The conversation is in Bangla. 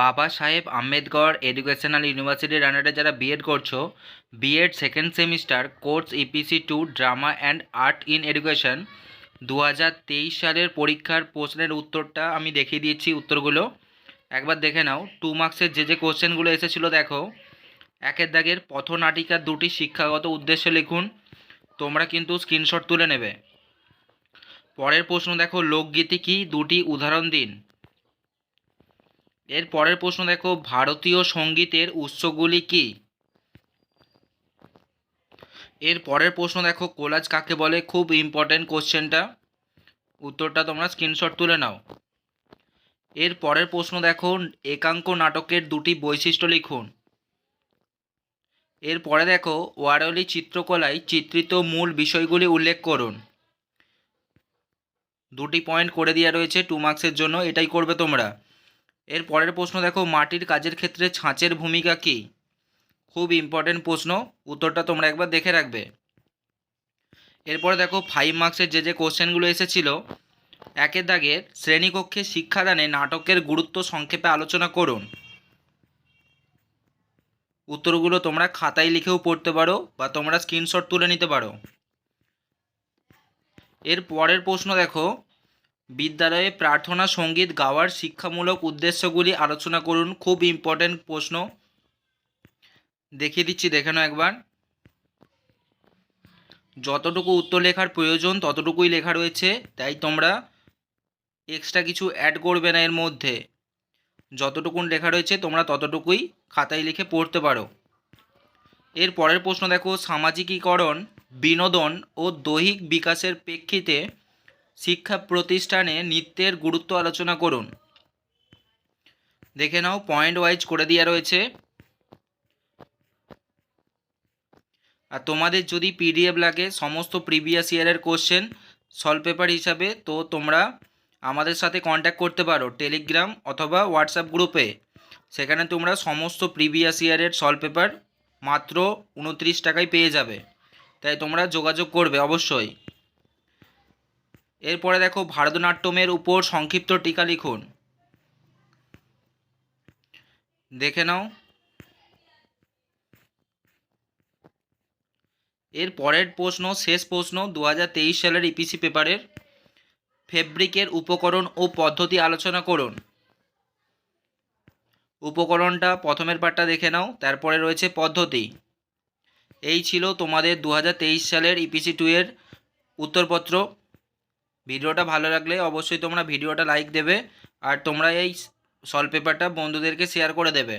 বাবা সাহেব আম্বেদকর এডুকেশনাল ইউনিভার্সিটির আন্ডারে যারা বিএড করছ BEd second semester course EPC two drama and art in education দু হাজার তেইশ সালের পরীক্ষার প্রশ্নের উত্তরটা আমি দেখিয়ে দিয়েছি উত্তরগুলো। একবার দেখে নাও টু মার্কসের যে যে কোশ্চেনগুলো এসেছিল দেখো। একের দাগের পথনাটিকার দুটি শিক্ষাগত উদ্দেশ্য লিখুন, তোমরা কিন্তু স্ক্রিনশট তুলে নেবে। পরের প্রশ্ন দেখো, লোকগীতি কি? দুটি উদাহরণ দিন। এর পরের প্রশ্ন দেখো, ভারতীয় সঙ্গীতের উৎসগুলি কি? এর পরের প্রশ্ন দেখো, কোলাজ কাকে বলে? খুব ইম্পর্টেন্ট কোশ্চেনটা উত্তরটা তোমরা স্ক্রিনশট তুলে নাও। এর পরের প্রশ্ন দেখো, একাঙ্ক নাটকের দুটি বৈশিষ্ট্য লিখুন। এর পরে দেখো, ওয়ারলি চিত্রকলায় চিত্রিত মূল বিষয়গুলি উল্লেখ করুন। দুটি পয়েন্ট করে দেওয়া রয়েছে টু মার্কসের জন্য, এটাই করবে তোমরা। এর পরের প্রশ্ন দেখো, মাটির কাজের ক্ষেত্রে ছাঁচের ভূমিকা কী? খুব ইম্পর্টেন্ট প্রশ্ন, উত্তরটা তোমরা একবার দেখে রাখবে। এরপরে দেখো ফাইভ মার্কসের যে যে কোশ্চেনগুলো এসেছিল, একের দাগের শ্রেণীকক্ষে শিক্ষাদানে নাটকের গুরুত্ব সংক্ষেপে আলোচনা করুন। উত্তরগুলো তোমরা খাতায় লিখেও পড়তে পারো বা তোমরা স্ক্রিনশট তুলে নিতে পারো। এর পরের প্রশ্ন দেখো বিদ্যালয়ে প্রার্থনা, সংগীত গাওয়ার শিক্ষামূলক উদ্দেশ্যগুলি আলোচনা করুন। খুব ইম্পর্টেন্ট প্রশ্ন। দেখিয়ে দিচ্ছি, দেখে একবার। যতটুকু উত্তর লেখার প্রয়োজন, ততটুকুই লেখা রয়েছে। তাই তোমরা এক্সট্রা কিছু অ্যাড করবে না এর মধ্যে। যতটুকুন লেখা রয়েছে, তোমরা ততটুকুই খাতায় লিখে পড়তে পারো। এর পরের প্রশ্ন দেখো, সামাজিকীকরণ, বিনোদন ও দৈহিক বিকাশের প্রেক্ষিতে শিক্ষা প্রতিষ্ঠানে নৃত্যের গুরুত্ব আলোচনা করুন। দেখে নাও পয়েন্ট ওয়াইজ করে দেওয়া রয়েছে। আর তোমাদের যদি পিডিএফ লাগে, সমস্ত প্রিভিয়াস ইয়ারের কোশ্চেন সলভ পেপার হিসাবে, তো তোমরা আমাদের সাথে কন্ট্যাক্ট করতে পারো টেলিগ্রাম অথবা হোয়াটসঅ্যাপ গ্রুপে সেখানে তোমরা সমস্ত প্রিভিয়াস ইয়ারের সলভ পেপার মাত্র উনত্রিশ টাকায় পেয়ে যাবে। তাই তোমরা যোগাযোগ করবে অবশ্যই। এরপরে দেখো ভারতনাট্যমের উপর সংক্ষিপ্ত টিকা লিখুন। দেখে নাও। এর পরের প্রশ্ন, শেষ প্রশ্ন দু হাজার তেইশ সালের ইপিসি পেপারের ফেব্রিকের উপকরণ ও পদ্ধতি আলোচনা করুন। উপকরণটা প্রথমের পার্টটা দেখে নাও, তারপরে রয়েছে পদ্ধতি। এই ছিল তোমাদের দু হাজার তেইশ সালের ইপিসি টু এর উত্তরপত্র। ভিডিওটা ভালো লাগলে অবশ্যই তোমরা ভিডিওটা লাইক দেবে আর তোমরা এই সলপেপারটা বন্ধুদেরকে শেয়ার করে দেবে।